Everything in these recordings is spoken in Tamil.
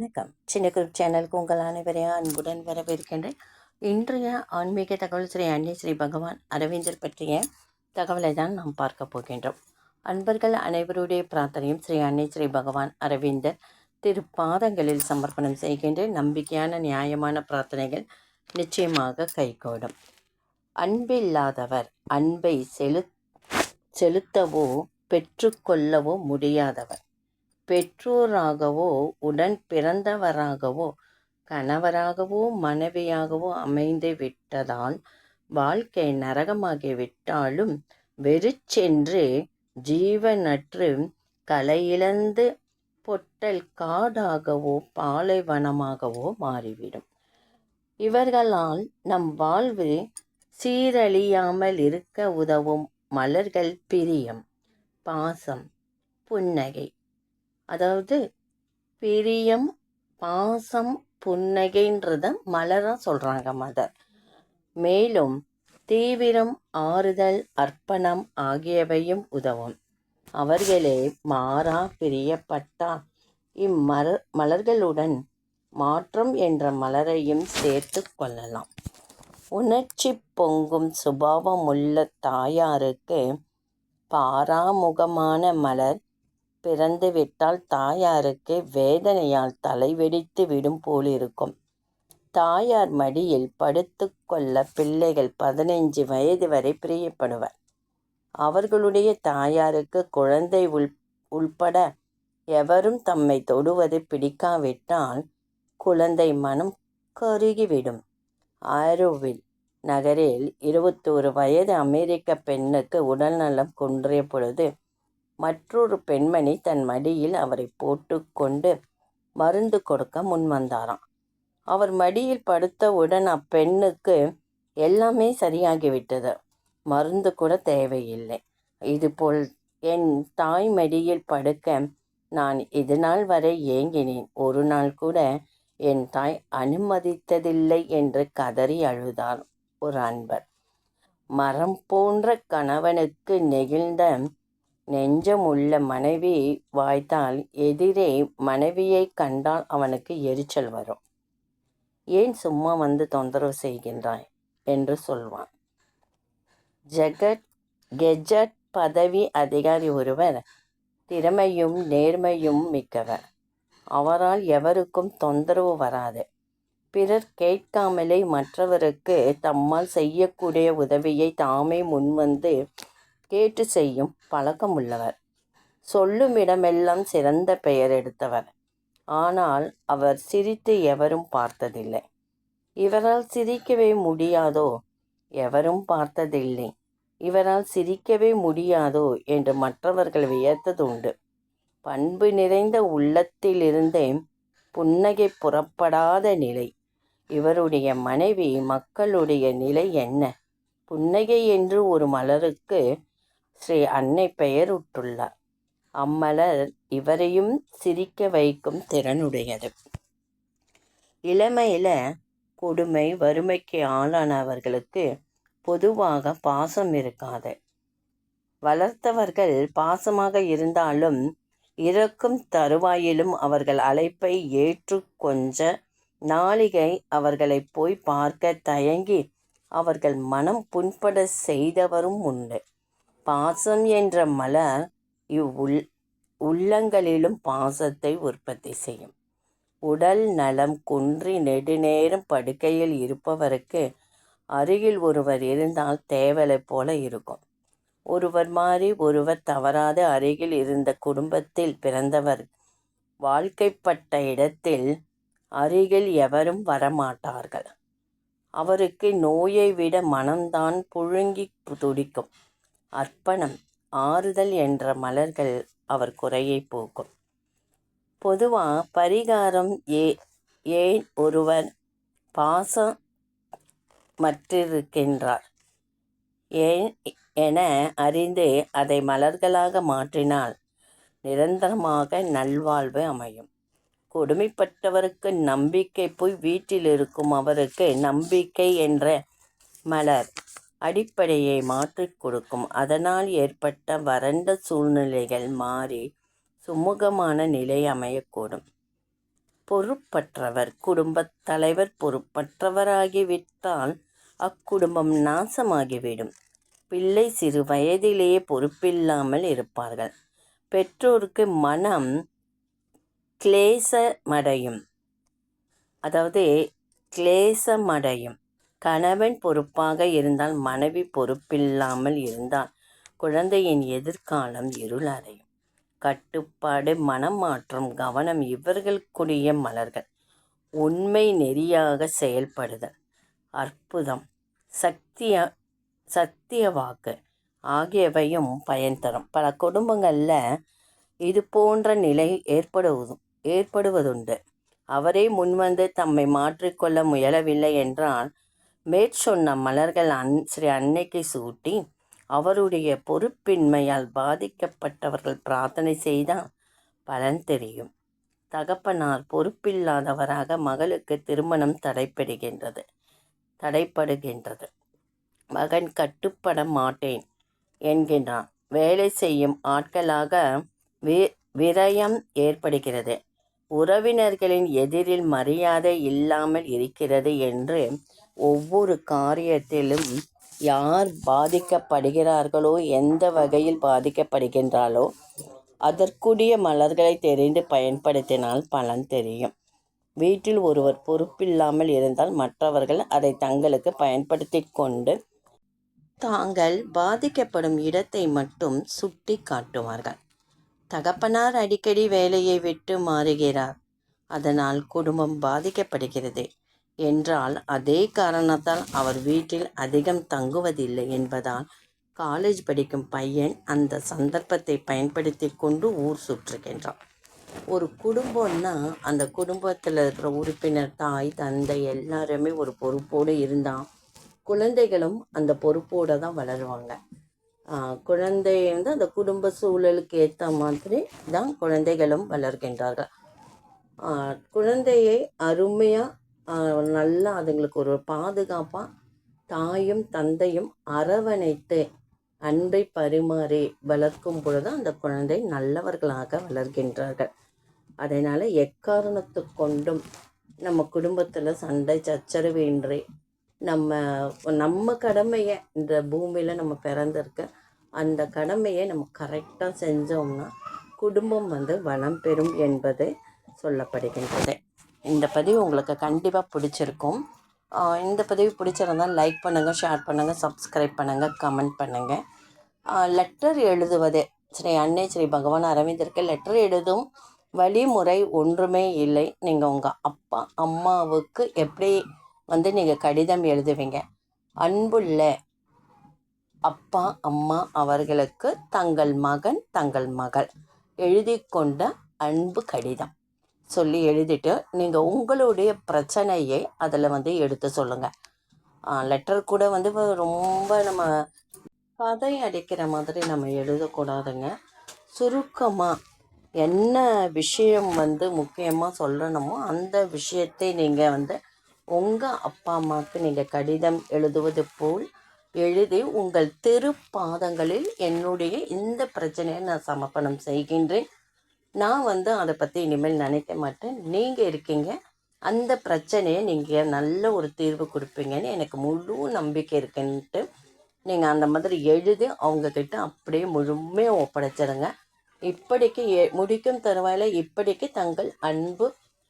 வணக்கம். சின்ன குரூப் சேனலுக்கு உங்கள் அனைவரையும் அன்புடன் வரவேற்கின்றேன். இன்றைய ஆன்மீக தகவல் ஸ்ரீ அன்னை ஸ்ரீ பகவான் அரவிந்தர் பற்றிய தகவலை தான் நாம் பார்க்க போகின்றோம். அன்பர்கள் அனைவருடைய பிரார்த்தனையும் ஸ்ரீ அன்னை ஸ்ரீ பகவான் அரவிந்தர் திருப்பாதங்களில் சமர்ப்பணம் செய்கின்ற நம்பிக்கையான நியாயமான பிரார்த்தனைகள் நிச்சயமாக கைகூடும். அன்பில்லாதவர் அன்பை செலு செலுத்தவோ பெற்றுக்கொள்ளவோ முடியாதவர். பெற்றோராகவோ உடன் பிறந்தவராகவோ கணவராகவோ மனைவியாகவோ அமைந்து விட்டதால் வாழ்க்கை நரகமாகி விட்டாலும் வெறிச்சென்று ஜீவனற்று கலையிழந்து பொட்டல் காடாகவோ பாலைவனமாகவோ மாறிவிடும். இவர்களால் நம் வாழ்வு சீரழியாமல் இருக்க உதவும் மலர்கள் பிரியம் பாசம் புன்னகை. அதாவது பிரியம் பாசம் புன்னகைன்றத மலராக சொல்கிறாங்க மதர் மேலும் தீவிரம் ஆறுதல் அர்ப்பணம் ஆகியவையும் உதவும். அவர்களே மாறா பிரியப்பட்டா. இம்மர மலர்களுடன் மாற்றம் என்ற மலரையும் சேர்த்து கொள்ளலாம். உணர்ச்சி பொங்கும் சுபாவமுள்ள தாயாருக்கு பாராமுகமான மலர் பிறந்துவிட்டால் தாயாருக்கு வேதனையால் தலைவெடித்து விடும் போலிருக்கும். தாயார் மடியில் படுத்து கொள்ள பிள்ளைகள் பதினைஞ்சு வயது வரை பிரியப்படுவர். அவர்களுடைய தாயாருக்கு குழந்தை உள் உள்பட எவரும் தம்மை தொடுவது பிடிக்காவிட்டால் குழந்தை மனம் கருகிவிடும். ஆரோவில் நகரில் இருபத்தோரு வயது அமெரிக்க பெண்ணுக்கு உடல்நலம் குன்றிய பொழுது மற்றொரு பெண்மணி தன் மடியில் அவரை போட்டுக்கொண்டு மருந்து கொடுக்க முன்வந்தாராம். அவர் மடியில் படுத்தவுடன் அப்பெண்ணுக்கு எல்லாமே சரியாகிவிட்டது. மருந்து கூட தேவையில்லை. இதுபோல் என் தாய் மடியில் படுக்க நான் இது நாள் வரை ஏங்கினேன். ஒரு நாள் கூட என் தாய் அனுமதித்ததில்லை என்று கதறி அழுதார் ஒரு அன்பர். மரம் போன்ற கணவனுக்கு நெகிழ்ந்த நெஞ்சம் உள்ள மனைவி வாய்த்தால் எதிரே மனைவியை கண்டால் அவனுக்கு எரிச்சல் வரும். ஏன் சும்மா வந்து தொந்தரவு செய்கின்றாய்? என்று சொல்வான். ஜெகட் கெஜட் பதவி அதிகாரி ஒருவர் திறமையும் நேர்மையும் மிக்கவர். அவரால் எவருக்கும் தொந்தரவு வராது. பிறர் கேட்காமலே மற்றவருக்கு தம்மால் செய்யக்கூடிய உதவியை தாமே முன்வந்து கேட்டு செய்யும் பழக்கம் உள்ளவர் சொல்லும் இடமெல்லாம் சிறந்த பெயர் எடுத்தவர். ஆனால் அவர் சிரித்து எவரும் பார்த்ததில்லை. இவரால் சிரிக்கவே முடியாதோ? எவரும் பார்த்ததில்லை. இவரால் சிரிக்கவே முடியாதோ? என்று மற்றவர்கள் வியத்ததுண்டு. பண்பு நிறைந்த உள்ளத்திலிருந்தே புன்னகை புறப்படாத நிலை. இவருடைய மனைவி மக்களுடைய நிலை என்ன? புன்னகை என்று ஒரு மலருக்கு ஸ்ரீ அன்னை பெயருட்டுள்ளார் அம்மலர் இவரையும் சிரிக்க வைக்கும் திறனுடையது. இளமையில் கொடுமை வறுமைக்கு ஆளானவர்களுக்கு பொதுவாக பாசம் இருக்காது. வளர்த்தவர்கள் பாசமாக இருந்தாலும் இறக்கும் தருவாயிலும் அவர்கள் அழைப்பை ஏற்று கொஞ்ச நாளிகை அவர்களை போய் பார்க்க தயங்கி அவர்கள் மனம் புண்பட செய்தவரும் உண்டு. பாசம் என்ற மலர் இவ்வுள் உள்ளங்களிலும் பாசத்தை உற்பத்தி செய்யும். உடல் நலம் குன்றி நெடுநேரம் படுக்கையில் இருப்பவருக்கு அருகில் ஒருவர் இருந்தால் தேவலை போல இருக்கும். ஒருவர் மாறி ஒருவர் தவறாத அருகில் இருந்த குடும்பத்தில் பிறந்தவர் வாழ்க்கைப்பட்ட இடத்தில் அருகில் எவரும் வரமாட்டார்கள். அவருக்கு நோயை விட மனம்தான் புழுங்கி துடிக்கும். அர்ப்பணம் ஆறுதல் என்ற மலர்கள் அவர் குறையை போக்கும். பொதுவாக பரிகாரம் ஏ ஏன் ஒருவர் பாசம் மற்றிருக்கின்றார்? ஏன் என அறிந்து அதை மலர்களாக மாற்றினால் நிரந்தரமாக நல்வாழ்வு அமையும். கொடுமைப்பட்டவருக்கு நம்பிக்கை போய் வீட்டில் இருக்கும் அவருக்கு நம்பிக்கை என்ற மலர் அடிப்படையை மாற்றிக் கொடுக்கும். அதனால் ஏற்பட்ட வறண்ட சூழ்நிலைகள் மாறி சுமூகமான நிலை அமையக்கூடும். பொறுப்பற்றவர் குடும்பத் தலைவர் பொறுப்பற்றவராகிவிட்டால் அக்குடும்பம் நாசமாகிவிடும். பிள்ளை சிறு வயதிலேயே பொறுப்பில்லாமல் இருப்பார்கள். பெற்றோருக்கு மனம் கிளேசமடையும். அதாவது கிளேசமடையும். கணவன் பொறுப்பாக இருந்தால் மனைவி பொறுப்பில்லாமல் இருந்தால் குழந்தையின் எதிர்காலம் இருளறையும் கட்டுப்பாடு மனமாற்றம் கவனம் இவர்களுக்குரிய மலர்கள். உண்மை நெறியாக செயல்படுதல். அற்புதம். சக்திய சத்திய வாக்கு ஆகியவையும் பயன் தரும். பல குடும்பங்களில் இது போன்ற நிலை ஏற்படுவதும் ஏற்படுவதுண்டு. அவரே முன்வந்து தம்மை மாற்றிக்கொள்ள முயலவில்லை என்றால் மேற்சொன்ன மலர்கள் அன் ஸ்ரீ அன்னைக்கு சூட்டி அவருடைய பொறுப்பின்மையால் பாதிக்கப்பட்டவர்கள் பிரார்த்தனை செய்தால் பலன் தெரியும். தகப்பனார் பொறுப்பில்லாதவராக மகளுக்கு திருமணம் தடைப்படுகின்றது தடைப்படுகின்றது மகன் கட்டுப்பட மாட்டேன் என்கின்றான் வேலை செய்யும் ஆட்களாக வி விரயம் ஏற்படுகிறது. உறவினர்களின் எதிரில் மரியாதை இல்லாமல் இருக்கிறது என்று ஒவ்வொரு காரியத்திலும் யார் பாதிக்கப்படுகிறார்களோ எந்த வகையில் பாதிக்கப்படுகின்றாலோ அதற்குரிய மலர்களை தெரிந்து பயன்படுத்தினால் பலன் தெரியும். வீட்டில் ஒருவர் பொறுப்பில்லாமல் இருந்தால் மற்றவர்கள் அதை தங்களுக்கு பயன்படுத்தி கொண்டு தாங்கள் பாதிக்கப்படும் இடத்தை மட்டும் சுட்டி காட்டுவார்கள். தகப்பனார் அடிக்கடி வேலையை விட்டு மாறுகிறார். அதனால் குடும்பம் பாதிக்கப்படுகிறது. என்றால் அதே காரணத்தால் அவர் வீட்டில் அதிகம் தங்குவதில்லை என்பதால் காலேஜ் படிக்கும் பையன் அந்த சந்தர்ப்பத்தை பயன்படுத்தி கொண்டு ஊர் சுற்றுகின்றான். ஒரு குடும்பம்னா அந்த குடும்பத்தில் இருக்கிற உறுப்பினர் தாய் தந்தை எல்லாருமே ஒரு பொறுப்போடு இருந்தால் குழந்தைகளும் அந்த பொறுப்போடு தான் வளருவாங்க. குழந்தை வந்து அந்த குடும்ப சூழலுக்கு ஏற்ற மாதிரி தான் குழந்தைகளும் வளர்கின்றார்கள். குழந்தையை அருமையாக நல்லா அதுங்களுக்கு ஒரு பாதுகாப்பாக தாயும் தந்தையும் அரவணைத்து அன்பை பரிமாறி வளர்க்கும் பொழுது அந்த குழந்தை நல்லவர்களாக வளர்கின்றார்கள். அதனால் எக்காரணத்து கொண்டும் நம்ம குடும்பத்தில் சண்டை சச்சரவு இன்றி நம்ம நம்ம கடமையை இந்த பூமியில் நம்ம பிறந்திருக்க. அந்த கடமையை நம்ம கரெக்டாக செஞ்சோம்னா குடும்பம் வந்து வளம் பெறும் என்பது சொல்லப்படுகின்றது. இந்த பதிவு உங்களுக்கு கண்டிப்பாக பிடிச்சிருக்கும். இந்த பதிவு பிடிச்சிருந்தால் லைக் பண்ணுங்கள் ஷேர் பண்ணுங்கள் சப்ஸ்கிரைப் பண்ணுங்கள் கமெண்ட் பண்ணுங்கள் லெட்டர் எழுதுவது ஸ்ரீ அன்னை ஸ்ரீ பகவான் அரவிந்தருக்கு லெட்டர் எழுதும் வழிமுறை ஒன்றுமே இல்லை. நீங்கள் உங்கள் அப்பா அம்மாவுக்கு எப்படி வந்து நீங்கள் கடிதம் எழுதுவீங்க? அன்புள்ள அப்பா அம்மா அவர்களுக்கு தங்கள் மகன் தங்கள் மகள் எழுதி கொண்ட அன்பு கடிதம். சொல்லி எழுதிட்டு நீங்கள் உங்களுடைய பிரச்சனையை அதில் வந்து எடுத்து சொல்லுங்கள் லெட்டர் கூட வந்து ரொம்ப நம்ம கதை அடிக்கிற மாதிரி நம்ம எழுதக்கூடாதுங்க. சுருக்கமாக என்ன விஷயம் வந்து முக்கியமாக சொல்லணுமோ அந்த விஷயத்தை நீங்கள் வந்து உங்கள் அப்பா அம்மாவுக்கு நீங்கள் கடிதம் எழுதுவது போல் எழுதி உங்கள் திருப்பாதங்களில் என்னுடைய இந்த பிரச்சனையை நான் சமர்ப்பணம் செய்கின்றேன். நான் வந்து அதை பற்றி இனிமேல் நினைக்க மாட்டேன். நீங்கள் இருக்கீங்க. அந்த பிரச்சனையை நீங்கள் நல்ல ஒரு தீர்வு கொடுப்பீங்கன்னு எனக்கு முழு நம்பிக்கை இருக்குன்ட்டு நீங்கள் அந்த மாதிரி எழுதி அவங்கக்கிட்ட அப்படியே முழுமையாக ஒப்படைச்சிடுங்க. இப்படிக்கு முடிக்கும் தருவாயில் இப்படிக்கு தங்கள் அன்பு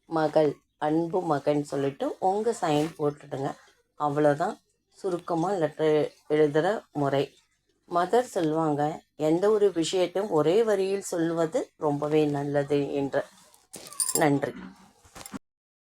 மகள் அன்பு மகன் சொல்லிவிட்டு உங்கள் சைன் போட்டுடுங்க. அவ்வளோதான் சுருக்கமாக லெட்டர் எழுதுகிற முறை. மதர் சொல்லுவாங்க எந்த ஒரு விஷயத்தையும் ஒரே வரியில் சொல்வது ரொம்பவே நல்லது என்று. நன்றி.